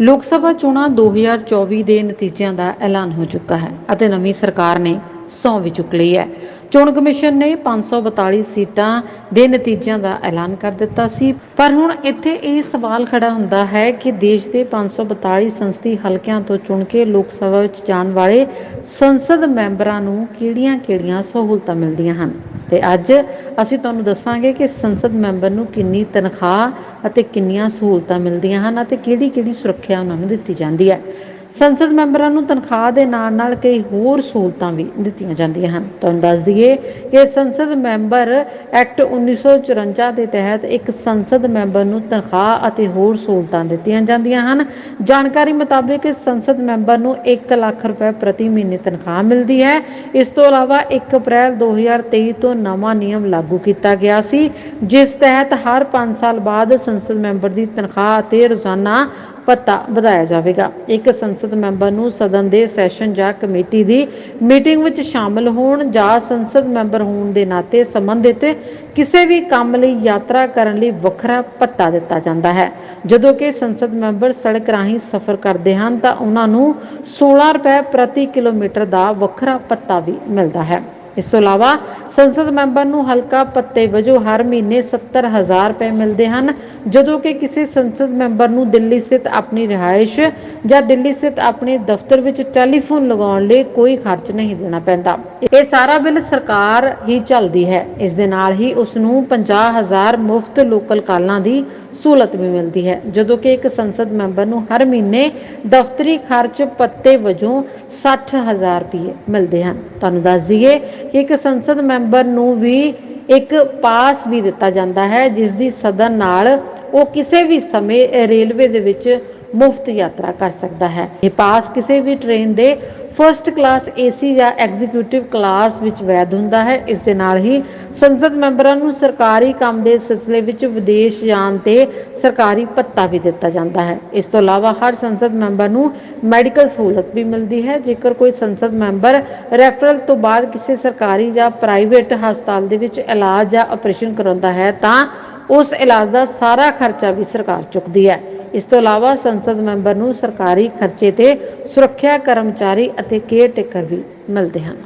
ਲੋਕ ਸਭਾ ਚੋਣਾਂ 2024 ਦੇ ਨਤੀਜਿਆਂ ਦਾ ਐਲਾਨ ਹੋ ਚੁੱਕਾ ਹੈ ਅਤੇ ਨਵੀਂ ਸਰਕਾਰ ਨੇ ਸਹੁੰ ਵੀ ਚੁੱਕ ਲਈ ਹੈ। ਚੋਣ ਕਮਿਸ਼ਨ ਨੇ 542 ਸੀਟਾਂ ਦੇ ਨਤੀਜਿਆਂ ਦਾ ਐਲਾਨ ਕਰ ਦਿੱਤਾ ਸੀ। ਪਰ ਹੁਣ ਇੱਥੇ ਇਹ ਸਵਾਲ ਖੜਾ ਹੁੰਦਾ ਹੈ ਕਿ ਦੇਸ਼ ਦੇ 542 ਸੰਸਦੀ ਹਲਕਿਆਂ ਤੋਂ ਚੁਣ ਕੇ ਲੋਕ ਸਭਾ ਵਿੱਚ ਜਾਣ ਵਾਲੇ ਸੰਸਦ ਮੈਂਬਰਾਂ ਨੂੰ ਕਿਹੜੀਆਂ-ਕਿਹੜੀਆਂ ਸਹੂਲਤਾਂ ਮਿਲਦੀਆਂ ਹਨ? ਤੇ ਅੱਜ ਅਸੀਂ ਤੁਹਾਨੂੰ ਦੱਸਾਂਗੇ ਕਿ ਸੰਸਦ ਮੈਂਬਰ ਨੂੰ ਕਿੰਨੀ ਤਨਖਾਹ ਅਤੇ ਕਿੰਨੀਆਂ ਸਹੂਲਤਾਂ ਮਿਲਦੀਆਂ ਹਨ ਅਤੇ ਕਿਹੜੀ-ਕਿਹੜੀ ਸੁਰੱਖਿਆ ਉਹਨਾਂ ਨੂੰ ਦਿੱਤੀ ਜਾਂਦੀ ਹੈ। ਸੰਸਦ ਮੈਂਬਰਾਂ ਨੂੰ ਤਨਖਾਹ ਦੇ ਨਾਲ-ਨਾਲ ਕਈ ਹੋਰ ਸਹੂਲਤਾਂ ਵੀ ਦਿੱਤੀਆਂ ਜਾਂਦੀਆਂ ਹਨ। ਤੁਹਾਨੂੰ ਦੱਸ ਦਈਏ ਕਿ ਸੰਸਦ ਮੈਂਬਰ ਐਕਟ 1954 ਦੇ ਤਹਿਤ ਇੱਕ ਸੰਸਦ ਮੈਂਬਰ ਨੂੰ ਤਨਖਾਹ ਅਤੇ ਹੋਰ ਸਹੂਲਤਾਂ ਦਿੱਤੀਆਂ ਜਾਂਦੀਆਂ ਹਨ। ਜਾਣਕਾਰੀ ਮੁਤਾਬਕ ਸੰਸਦ ਮੈਂਬਰ ਨੂੰ 1 ਲੱਖ ਰੁਪਏ ਪ੍ਰਤੀ ਮਹੀਨੇ ਤਨਖਾਹ ਮਿਲਦੀ ਹੈ। ਇਸ ਤੋਂ ਇਲਾਵਾ 1 ਅਪ੍ਰੈਲ 2023 ਤੋਂ ਨਵਾਂ ਨਿਯਮ ਲਾਗੂ ਕੀਤਾ ਗਿਆ ਸੀ, ਜਿਸ ਤਹਿਤ ਹਰ 5 ਸਾਲ ਬਾਅਦ ਸੰਸਦ ਮੈਂਬਰ ਦੀ ਤਨਖਾਹ ਅਤੇ ਰੋਜ਼ਾਨਾ ਭੱਤਾ ਵਧਾਇਆ ਜਾਵੇਗਾ। ਇੱਕ ਸੰਸਦ ਮੈਂਬਰ ਨੂੰ ਸਦਨ ਦੇ ਸੈਸ਼ਨ ਜਾਂ ਕਮੇਟੀ ਦੀ ਮੀਟਿੰਗ ਵਿੱਚ ਸ਼ਾਮਲ ਹੋਣ ਜਾਂ ਸੰਸਦ ਮੈਂਬਰ ਹੋਣ ਦੇ ਨਾਤੇ ਸੰਬੰਧਿਤ ਕਿਸੇ ਵੀ ਕੰਮ ਲਈ ਯਾਤਰਾ ਕਰਨ ਲਈ ਵੱਖਰਾ ਪੱਤਾ ਦਿੱਤਾ ਜਾਂਦਾ ਹੈ। ਜਦੋਂ ਕਿ ਸੰਸਦ ਮੈਂਬਰ ਸੜਕ ਰਾਹੀਂ ਸਫ਼ਰ ਕਰਦੇ ਹਨ ਤਾਂ ਉਹਨਾਂ ਨੂੰ 16 ਰੁਪਏ ਪ੍ਰਤੀ ਕਿਲੋਮੀਟਰ ਦਾ ਵੱਖਰਾ ਪੱਤਾ ਵੀ ਮਿਲਦਾ ਹੈ। ਇਸ ਤੋਂ ਇਲਾਵਾ ਸੰਸਦ ਮੈਂਬਰ ਨੂੰ ਹਲਕਾ ਪੱਤੇ ਵਜੋਂ ਹਰ ਮਹੀਨੇ 70000 ਰੁਪਏ ਮਿਲਦੇ ਹਨ। ਜਦੋਂ ਕਿ ਕਿਸੇ ਸੰਸਦ ਮੈਂਬਰ ਨੂੰ ਦਿੱਲੀ ਸਥਿਤ ਆਪਣੀ ਰਿਹਾਇਸ਼ ਜਾਂ ਦਿੱਲੀ ਸਥਿਤ ਆਪਣੇ ਦਫ਼ਤਰ ਵਿੱਚ ਟੈਲੀਫੋਨ ਲਗਾਉਣ ਲਈ ਕੋਈ ਖਰਚ ਨਹੀਂ ਦੇਣਾ ਪੈਂਦਾ। ਇਹ ਸਾਰਾ ਬਿੱਲ ਸਰਕਾਰ ਹੀ ਚੱਲਦੀ ਹੈ। ਇਸ ਦੇ ਨਾਲ ਹੀ ਉਸ ਨੂੰ 50000 ਮੁਫਤ ਲੋਕਲ ਕਾਲਾਂ ਦੀ ਸਹੂਲਤ ਵੀ ਮਿਲਦੀ ਹੈ। ਜਦੋਂ ਕਿ ਇੱਕ ਸੰਸਦ ਮੈਂਬਰ ਨੂੰ ਹਰ ਮਹੀਨੇ ਦਫ਼ਤਰੀ ਖਰਚ ਪੱਤੇ ਵਜੋਂ 60000 ਰੁਪਏ ਮਿਲਦੇ ਹਨ। ਤੁਹਾਨੂੰ ਦੱਸ ਦਈਏ ਇੱਕ ਸੰਸਦ ਮੈਂਬਰ ਨੂੰ ਵੀ ਇੱਕ ਪਾਸ ਵੀ ਦਿੱਤਾ ਜਾਂਦਾ ਹੈ, ਜਿਸ ਦੀ ਸਦਨ ਨਾਲ ਉਹ ਕਿਸੇ ਵੀ ਸਮੇਂ ਰੇਲਵੇ ਦੇ ਵਿੱਚ ਮੁਫਤ ਯਾਤਰਾ ਕਰ ਸਕਦਾ ਹੈ। ਇਹ ਪਾਸ ਕਿਸੇ ਵੀ ਟ੍ਰੇਨ ਦੇ ਫਰਸਟ ਕਲਾਸ ਏਸੀ ਜਾਂ ਐਗਜ਼ੀਕਿਊਟਿਵ ਕਲਾਸ ਵਿੱਚ ਵੈਧ ਹੁੰਦਾ ਹੈ। ਇਸ ਦੇ ਨਾਲ ਹੀ ਸੰਸਦ ਮੈਂਬਰਾਂ ਨੂੰ ਸਰਕਾਰੀ ਕੰਮ ਦੇ ਸਿਲਸਿਲੇ ਵਿੱਚ ਵਿਦੇਸ਼ ਜਾਣ ਤੇ ਸਰਕਾਰੀ ਭੱਤਾ ਵੀ ਦਿੱਤਾ ਜਾਂਦਾ ਹੈ। ਇਸ ਤੋਂ ਇਲਾਵਾ ਹਰ ਸੰਸਦ ਮੈਂਬਰ ਨੂੰ ਮੈਡੀਕਲ ਸਹੂਲਤ ਵੀ ਮਿਲਦੀ ਹੈ। ਜੇਕਰ ਕੋਈ ਸੰਸਦ ਮੈਂਬਰ ਰੈਫਰਲ ਤੋਂ ਬਾਅਦ ਕਿਸੇ ਸਰਕਾਰੀ ਜਾਂ ਪ੍ਰਾਈਵੇਟ ਹਸਪਤਾਲ ਦੇ ਵਿੱਚ ਇਲਾਜ ਜਾਂ ਆਪਰੇਸ਼ਨ ਕਰਾਉਂਦਾ ਹੈ, ਤਾਂ ਉਸ ਇਲਾਜ ਦਾ ਸਾਰਾ ਖਰਚਾ ਵੀ ਸਰਕਾਰ ਚੁੱਕਦੀ ਹੈ। ਇਸ ਤੋਂ ਇਲਾਵਾ ਸੰਸਦ ਮੈਂਬਰ ਨੂੰ ਸਰਕਾਰੀ ਖਰਚੇ ਤੇ ਸੁਰੱਖਿਆ ਕਰਮਚਾਰੀ ਅਤੇ ਕੇਅਰ ਟੇਕਰ ਵੀ ਮਿਲਦੇ ਹਨ।